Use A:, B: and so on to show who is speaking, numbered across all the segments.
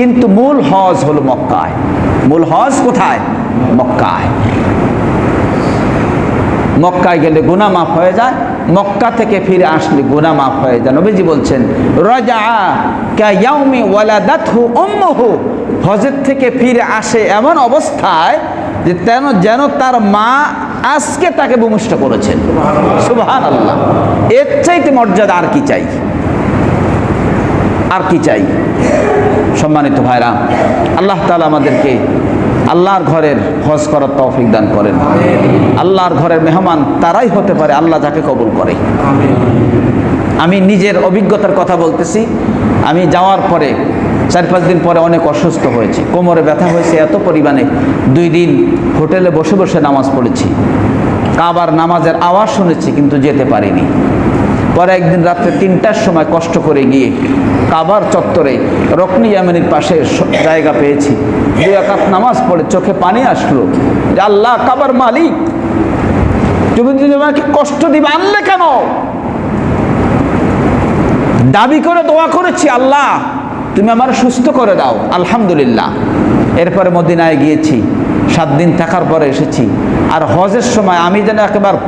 A: কিন্তু মূল হজ হলো মক্কায়। মূল হজ কোথায়? মক্কায়। মক্কায় গেলে গুনা মাফ হয়ে যায় মক্কা থেকে ফিরে আসলে গুনা মাফ হয়ে যায়। নবীজি বলছেন রাজা কায়াউমি ওয়ালাদাতহু উম্মুহু। হজের থেকে ফিরে আসে এমন অবস্থায় যে তেন যেন তার মা আজকে তাকে ভূমিষ্ঠ করেছেন। সুবহান আল্লাহ এর চাইতে মর্যাদা আর কি চাই? আর কি চাই? সম্মানিত ভাইরা, আল্লাহ তালা আমাদেরকে আল্লাহর ঘরের হজ করার তৌফিক দান করেন। আল্লাহর ঘরের মেহমান তারাই হতে পারে, আল্লাহ যাকে কবুল করে। আমি নিজের অভিজ্ঞতার কথা বলতেছি, আমি যাওয়ার পরে, চার পাঁচ দিন পরে অনেক অসুস্থ হয়েছি, কোমরে ব্যথা হয়েছে, এত পরিমাণে দুই দিন হোটেলে বসে বসে নামাজ পড়েছি। কাবার নামাজের আওয়াজ শুনেছি, কিন্তু যেতে পারিনি। পরে একদিন রাত্রে তিনটার সময় কষ্ট করে গিয়ে কাবার চত্বরে রকনি ইয়ামিনীর পাশে জায়গা পেয়েছি। দুই একাত নামাজ পড়ে চোখে পানি আসলো। যে আল্লাহ, কাবার মালিক, তুমি যদি আমাকে কষ্ট দিবে, আনলে কেন? দাবি করে, দোয়া করেছি, আল্লাহ, তুমি আমার সুস্থ করে দাও, আলহামদুলিল্লাহ। এরপরে মদিনায় গিয়েছি, সাত দিন থাকার পরে এসেছি। আর হজের সময় আমি যেন একেবারে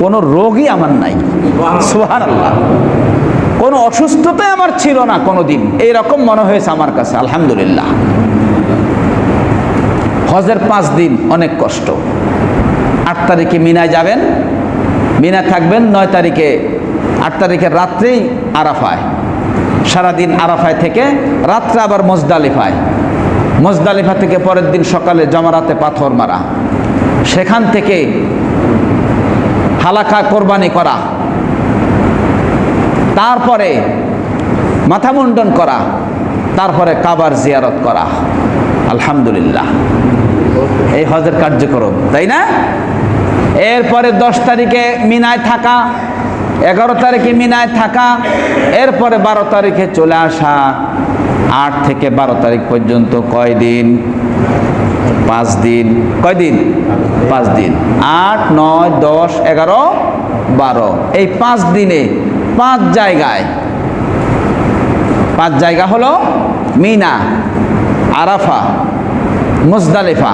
A: কোনো রোগই আমার নাই। সুহান আল্লাহ কোনো অসুস্থতাই আমার ছিল না কোনো দিন এইরকম মনে হয়েছে আমার কাছে আলহামদুলিল্লাহ। হজের পাঁচ দিন অনেক কষ্ট। আট তারিখে মিনায় যাবেন মিনা থাকবেন নয় তারিখে আট তারিখের রাত্রেই আরাফায়। সারাদিন আরাফায় থেকে রাত্রে আবার মজদালিফায়। মজদালিফা থেকে পরের দিন সকালে জমারাতে পাথর মারা। সেখান থেকে হালাকা কোরবানি করা। তারপরে মাথা মুন্ডন করা। তারপরে কাবার জিয়ারত করা। আলহামদুলিল্লাহ। এই হজের কার্যক্রম, তাই না? এরপরে দশ তারিখে মিনায় থাকা, এগারো তারিখে মিনায় থাকা, এরপরে বারো তারিখে চলে আসা, আট থেকে বারো তারিখ পর্যন্ত কয় দিন পাঁচ দিন। কয় দিন? পাঁচ দিন। আট, নয়, দশ, এগারো, বারো। এই পাঁচ দিনে পাঁচ জায়গায়। পাঁচ জায়গা হলো মিনা, আরাফা, মুজদালিফা,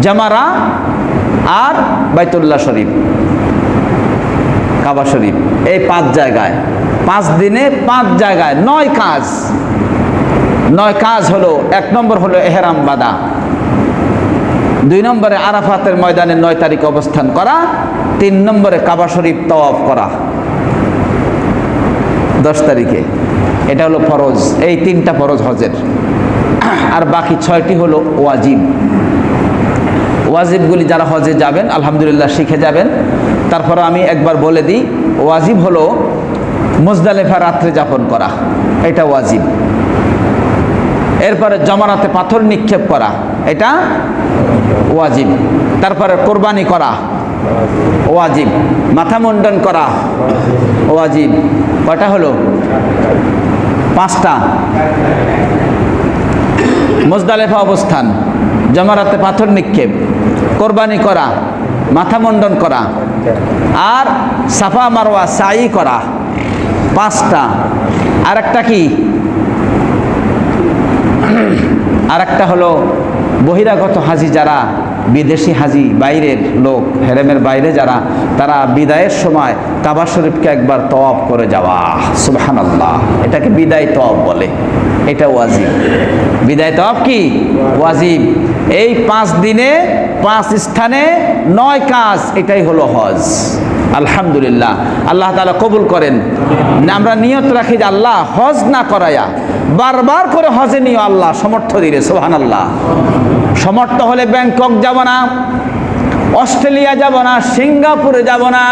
A: জামারা আর বাইতুল্লাহ শরীফ, কাবা শরীফ। এই পাঁচ জায়গায়। পাঁচ দিনে পাঁচ জায়গায়। নয় কাজ। নয় কাজ হলো, এক নম্বর হলো এহেরাম বাদা। দুই নম্বরে আরাফাতের ময়দানে নয় তারিখ অবস্থান করা, তিন নম্বরে কাবা শরীফ তওয়াফ করা। দশ তারিখে। এটা হলো ফরজ, এই তিনটা ফরজ হজের। আর বাকি ছয়টি হলো ওয়াজিব। ওয়াজিবগুলি যারা হজে যাবেন, আলহামদুলিল্লাহ শিখে যাবেন। তারপর আমি একবার বলে দিই, ওয়াজিব হলো মুজদালেফা রাত্রে যাপন করা। এটা ওয়াজিব। এরপরে জমারাতে পাথর নিক্ষেপ করা, এটা ওয়াজিব। তারপরে কোরবানি করা, ওয়াজিব। মাথা মুন্ডন করা, ওয়াজিব। কটা হলো? পাঁচটা। মোজদালেফা অবস্থান জমারাতে পাথর নিক্ষেপ, কোরবানি করা, মাথা মুন্ডন করা, আর সাফা মারোয়া সাই করা, পাঁচটা। আর একটা কি? আর একটা হলো বহিরাগত হাজি যারা বিদেশি হাজি, বাইরের লোক, হেরেমের বাইরে যারা, তারা বিদায়ের সময় কাবা শরীফকে একবার তওয়াব করে যাওয়া। সুবহান আল্লাহ এটাকে বিদায় তওয়াব বলে। এটা ওয়াজিব। বিদায় তওয়াব কি? ওয়াজিব। এই পাঁচ দিনে, পাঁচ স্থানে নয় কাজ, এটাই হলো হজ। আলহামদুলিল্লাহ। আল্লাহ তালা কবুল করেন। আমরা নিয়ত রাখি যে আল্লাহ হজ না করায়া বারবার করে হজে নিও আল্লাহ, সমর্থ দিলে সোহান আল্লাহ সমর্থ হলে ব্যাংকক যাব না, অস্ট্রেলিয়া যাব না, সিঙ্গাপুরে যাব না,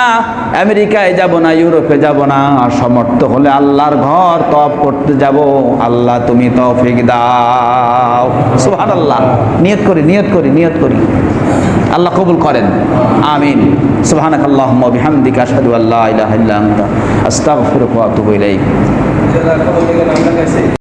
A: আমেরিকায় যাব না, ইউরোপে যাব না। সমর্থ হলে আল্লাহর ঘর তপ করতে যাব। আল্লাহ তুমি তফিক দাও। সুহান আল্লাহ নিয়ত করি নিয়ত করি নিয়ত করি। আল্লাহ কবুল করেন। আমিন। সুবহানাক আল্লাহুম্মা বিহামদিকা আশহাদু আল্লা ইলাহা ইল্লা আনতা।